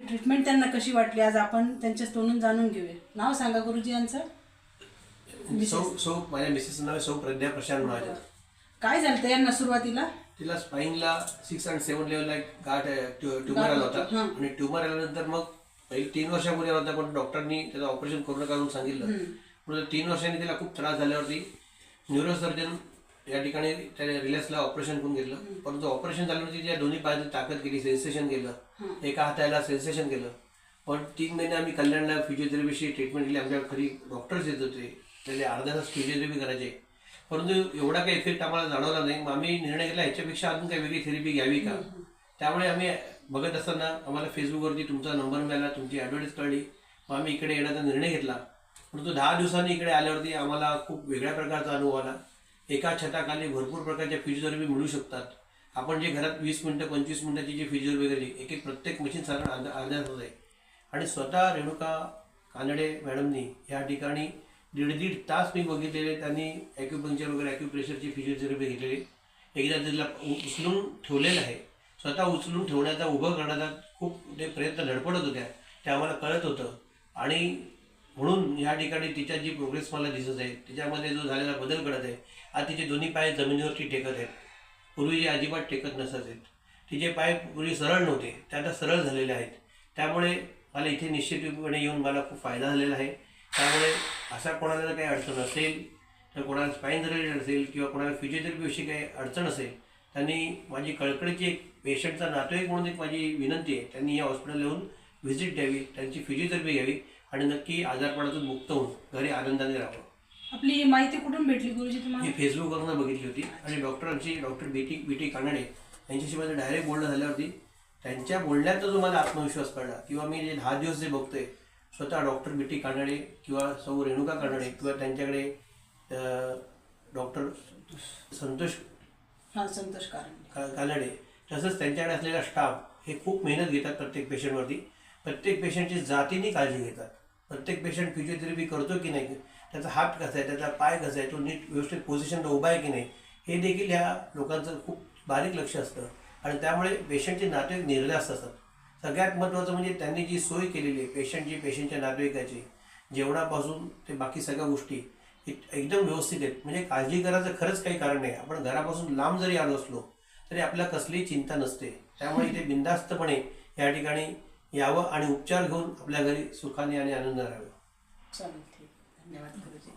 Treatment त्यांना कशी वाटली आज आपण त्यांच्या तोंडून जाणून घेऊया. नाव सांगा गुरुजी यांचं. सौ सौ माझ्या मिसेसचं नाव सौ प्रज्ञा प्रशांत महाजन. काय झालं होतं यांना सुरुवातीला? तिला स्पाईनला सिक्स अँड सेवन लेवलला एक गाठ ट्युमर आला होता. आणि ट्युमर आल्यानंतर मग पहिले तीन वर्षापूर्वी आला होता पण डॉक्टरनी त्याचं ऑपरेशन करू नका म्हणून सांगितलं म्हणून तीन वर्षांनी तिला खूप त्रास झाल्यावरती न्यूरोसर्जन या ठिकाणी त्याने रिलॅक्सला ऑपरेशन करून घेतलं. परंतु ऑपरेशन झाल्यावरती तिच्या दोन्ही पायाची ताकद केली सेन्सेशन केलं एका हाताला सेन्सेशन केलं. पण तीन महिने आम्ही कल्याणला फिजिओथेरपीची ट्रीटमेंट केली आमच्या घरी डॉक्टर्स येत होते. त्याचे अर्धा तास फिजिओथेरपी करायचे. परंतु एवढा काही इफेक्ट आम्हाला जाणवला नाही. मग आम्ही निर्णय घेतला ह्याच्यापेक्षा अजून काही वेगळी थेरपी घ्यावी का? त्यामुळे आम्ही बघत असताना आम्हाला फेसबुकवरती तुमचा नंबर मिळाला तुमची ॲडव्हर्टाईज कळली मग आम्ही इकडे येण्याचा निर्णय घेतला. परंतु दहा दिवसांनी इकडे आल्यावरती आम्हाला खूप वेगळ्या प्रकारचा अनुभव आला. एका छताखाली भरपूर प्रकारच्या फिजिओथेरपी मिळू शकतात. आपण जे घरात वीस मिनटं पंचवीस मिनटाची जी फिजिओथेरपी वगैरे एक एक प्रत्येक मशीन साधारण अर्ध्या अर्ध्या आहे. आणि स्वतः रेणुका कानडे मॅडमनी या ठिकाणी दीड दीड तास मी बघितलेले त्यांनी ॲक्युपंक्चर वगैरे ॲक्युप्रेशरची फिजिओथेरपी घेतलेली. एकदा तिला उचलून ठेवलेलं आहे. स्वतः उचलून ठेवण्याचा उभं करण्याचा खूप ते प्रयत्न धडपडत होत्या. ते आम्हाला कळत होतं. आणि म्हणून या ठिकाणी तिच्या जी प्रोग्रेस मला दिसत आहे तिच्यामध्ये जो झालेला बदल घडत आहे आज तिचे दोन्ही पाय जमिनीवरती टेकत आहेत. पूर्वी जे अजिबात टेकत नसत आहेत तिचे पाय पूर्वी सरळ नव्हते ते आता सरळ झालेले आहेत. त्यामुळे मला इथे निश्चितपणे येऊन मला खूप फायदा झालेला आहे. त्यामुळे असा कोणाला जर काही अडचण असेल तर कोणाला स्पाईन रिलेटेड असेल किंवा कोणाला फिजिओथेरपीविषयी काही अडचण असेल त्यांनी माझी कळकळीची एक पेशंटचा नातेवाईक म्हणून एक माझी विनंती आहे त्यांनी या हॉस्पिटलला येऊन व्हिजिट द्यावी त्यांची फिजिओथेरपी घ्यावी. आणि नक्की आजारपणातून मुक्त होऊन घरी आनंदाने राहावं. आपली ही माहिती कुठून भेटली गुरुजी तुम्हाला? ही फेसबुकवरनं बघितली होती आणि डॉक्टरांची doctor B T B T Kanade यांच्याशी माझं डायरेक्ट बोलणं झाल्यावरती त्यांच्या बोलण्याचा जो मला आत्मविश्वास कळला किंवा मी जे दहा दिवस जे बघतोय स्वतः डॉक्टर बी टी कानडे किंवा सौ रेणुका कानडे किंवा त्यांच्याकडे डॉक्टर संतोष हा संतोष कारंडे का कानडे तसंच त्यांच्याकडे असलेला स्टाफ हे खूप मेहनत घेतात प्रत्येक पेशंटवरती प्रत्येक पेशंटची जातीने काळजी घेतात. प्रत्येक पेशंट फिजिओथेरपी करतो की नाही त्याचा हात कसा आहे त्याचा पाय कसा आहे तो नीट व्यवस्थित पोझिशनला उभा आहे की नाही हे देखील ह्या लोकांचं खूप बारीक लक्ष असतं. आणि त्यामुळे पेशंटचे नातेवाईक निर्धास्त असतात. सगळ्यात महत्त्वाचं म्हणजे त्यांनी जी सोय केलेली आहे पेशंटची पेशंटच्या नातेवाईकाची जेवणापासून ते बाकी सगळ्या गोष्टी एकदम व्यवस्थित आहेत. म्हणजे काळजी करायचं खरंच काही कारण नाही. आपण घरापासून लांब जरी आलो असलो तरी आपल्याला कसलीही चिंता नसते. त्यामुळे इथे बिंदास्तपणे या ठिकाणी यावं आणि उपचार घेऊन आपल्या घरी सुखाने आणि आनंद राहावं. चालेल ठीक धन्यवाद गुरुजी.